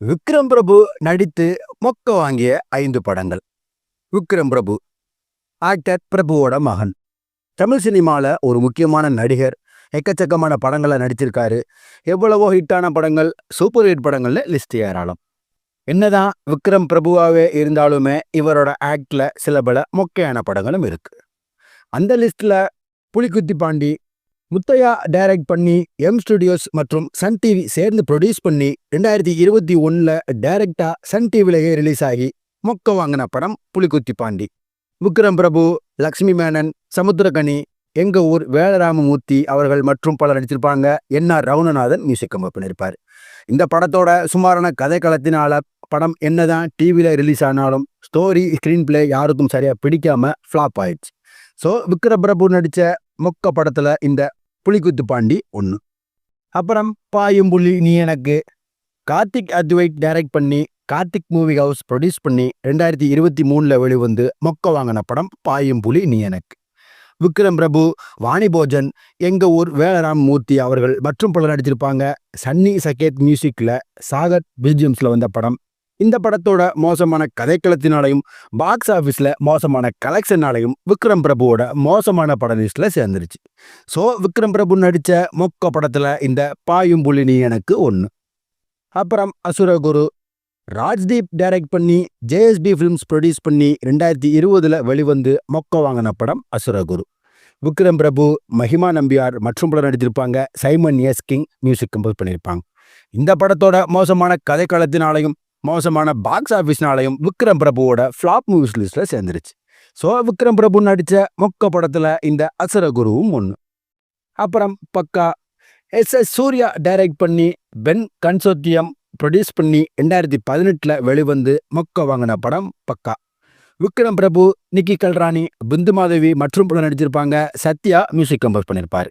விக்ரம் பிரபு நடித்து மொக்க வாங்கிய ஐந்து படங்கள். விக்ரம் பிரபு ஆக்டர் பிரபுவோட மகன். தமிழ் சினிமாவில் ஒரு முக்கியமான நடிகர் எக்கச்சக்கமான படங்களை நடிச்சிருக்காரு. எவ்வளவோ ஹிட்டான படங்கள் சூப்பர் ஹிட் படங்கள்ல லிஸ்ட் ஏராளம் என்னதான் விக்ரம் பிரபுவாகவே இருந்தாலுமே இவரோட ஆக்டில் சில பல மொக்கையான படங்களும் இருக்கு. அந்த லிஸ்ட்டில் புலிக்குத்தி பாண்டி முத்தையா டைரக்ட் பண்ணி எம் ஸ்டுடியோஸ் மற்றும் சன் டிவி சேர்ந்து ப்ரொடியூஸ் பண்ணி ரெண்டாயிரத்தி இருபத்தி ஒன்றில் டைரக்டா சன் டிவிலேயே ரிலீஸ் ஆகி மொக்க வாங்கின படம் புலிக்குத்தி பாண்டி. விக்ரம் பிரபு லக்ஷ்மி மேனன் சமுத்திரகனி எங்க ஊர் வேலராமமூர்த்தி அவர்கள் மற்றும் பலர் நடிச்சிருப்பாங்க. என் ஆர் ரவுணநாதன் மியூசிக் கம்போ பண்ணியிருப்பார் இந்த படத்தோட சுமாரான கதைக்களத்தினால படம் என்னதான் டிவியில் ரிலீஸ் ஆனாலும் ஸ்டோரி ஸ்க்ரீன் பிளே யாருக்கும் சரியாக பிடிக்காம ஃப்ளாப் ஆயிடுச்சு. ஸோ விக்ரம் பிரபு நடித்த மொக்க படத்தில் இந்த புலிக்குத்து பாண்டி ஒன்று அப்புறம் பாயும் புலி நீ எனக்கு கார்த்திக் அத்வைட் டைரக்ட் பண்ணி கார்த்திக் மூவி ஹவுஸ் ப்ரொடியூஸ் பண்ணி ரெண்டாயிரத்தி இருபத்தி மூணில் வெளிவந்து மொக்க வாங்கின படம் பாயும் புலி நீ எனக்கு. விக்ரம் பிரபு வாணி போஜன் எங்கள் ஊர் வேலராம் மூர்த்தி அவர்கள் மற்றும் பலர் நடிச்சிருப்பாங்க. சன்னி சகேத் மியூசிக்கில் சாகர் பிஜிஎம்ஸில் வந்த படம். இந்த படத்தோட மோசமான கதைக்களத்தினாலையும் பாக்ஸ் ஆஃபீஸில் மோசமான கலெக்ஷனாலையும் விக்ரம் பிரபுவோட மோசமான பட லிஸ்ட்டில் சேர்ந்துருச்சு. ஸோ விக்ரம் பிரபு நடித்த மொக்க படத்தில் இந்த பாயும் புலி நீ எனக்கு ஒன்று அப்புறம் அசுரகுரு ராஜ்தீப் டைரக்ட் பண்ணி ஜேஎஸ்பி ஃபிலிம்ஸ் ப்ரொடியூஸ் பண்ணி ரெண்டாயிரத்தி இருபதில் வெளிவந்து மொக்க வாங்கின படம் அசுரகுரு. விக்ரம் பிரபு மஹிமா நம்பியார் மற்றும் பலர் நடித்திருப்பாங்க. Simon S King music compose பண்ணியிருப்பாங்க இந்த படத்தோட மோசமான கதைக்களத்தினாலையும் மோசமான பாக்ஸ் ஆஃபீஸ்னாலையும் விக்ரம் பிரபுவோட ஃப்ளாப் மூவிஸ் லிஸ்ட்டில் சேர்ந்துருச்சு. ஸோ விக்ரம் பிரபு நடித்த மொக்க படத்தில் இந்த அசுரகுருவும் ஒன்று அப்புறம் Pakka S S Surya direct பண்ணி பென் கன்சோத்தியம் ப்ரொடியூஸ் பண்ணி ரெண்டாயிரத்தி பதினெட்டில் வெளிவந்து மொக்க வாங்கின படம் பக்கா. விக்ரம் பிரபு நிக்கி கல்ராணி பிந்து மாதவி மற்றும் படம் நடிச்சிருப்பாங்க. சத்யா மியூசிக் கம்போஸ் பண்ணியிருப்பார்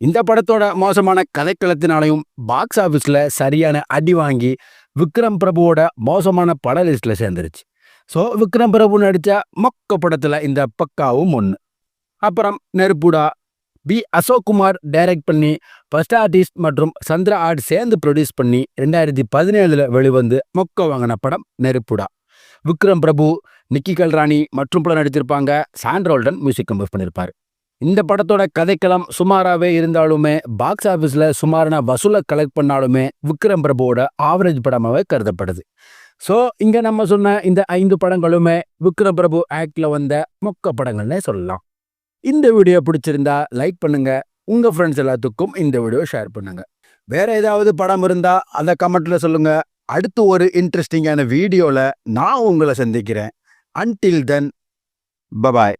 இந்த படத்தோட மோசமான கதைக்களத்தினாலையும் பாக்ஸ் ஆஃபீஸில் சரியான அடி வாங்கி விக்ரம் பிரபுவோட மோசமான பட லிஸ்ட்டில் சேர்ந்துருச்சு. ஸோ விக்ரம் பிரபு நடித்த மொக்க படத்தில் இந்த பக்காவும் ஒன்று அப்புறம் நெருப்புடா. பி. அசோக்குமார் டைரக்ட் பண்ணி ஃபர்ஸ்ட் ஆர்டிஸ்ட் மற்றும் சந்திரா ஆர்ட் சேர்ந்து ப்ரொடியூஸ் பண்ணி ரெண்டாயிரத்தி பதினேழில் வெளிவந்து மொக்க வாங்கின படம் நெருப்புடா. விக்ரம் பிரபு நிக்கி கல்ராணி மற்றும் படம் நடித்திருப்பாங்க சாண்ட்ரோல்டன் மியூசிக் கம்போஸ் பண்ணியிருப்பார் இந்த படத்தோட கதைக்களம் சுமாராகவே இருந்தாலுமே பாக்ஸ் ஆஃபீஸில் சுமாரான வசூலை கலெக்ட் பண்ணாலுமே விக்ரம் பிரபுவோட ஆவரேஜ் படமாகவே கருதப்படுது. ஸோ இங்கே நம்ம சொன்ன இந்த ஐந்து படங்களுமே விக்ரம் பிரபு ஆக்டில் வந்த மொக்க படங்கள்னே சொல்லலாம். இந்த வீடியோ பிடிச்சிருந்தா லைக் பண்ணுங்க. உங்கள் ஃப்ரெண்ட்ஸ் எல்லாத்துக்கும் இந்த வீடியோ ஷேர் பண்ணுங்க. வேற ஏதாவது படம் இருந்தால் அதை கமெண்ட்ல சொல்லுங்க. அடுத்து ஒரு இன்ட்ரெஸ்டிங்கான வீடியோவில் நான் உங்களை சந்திக்கிறேன். Until then bye bye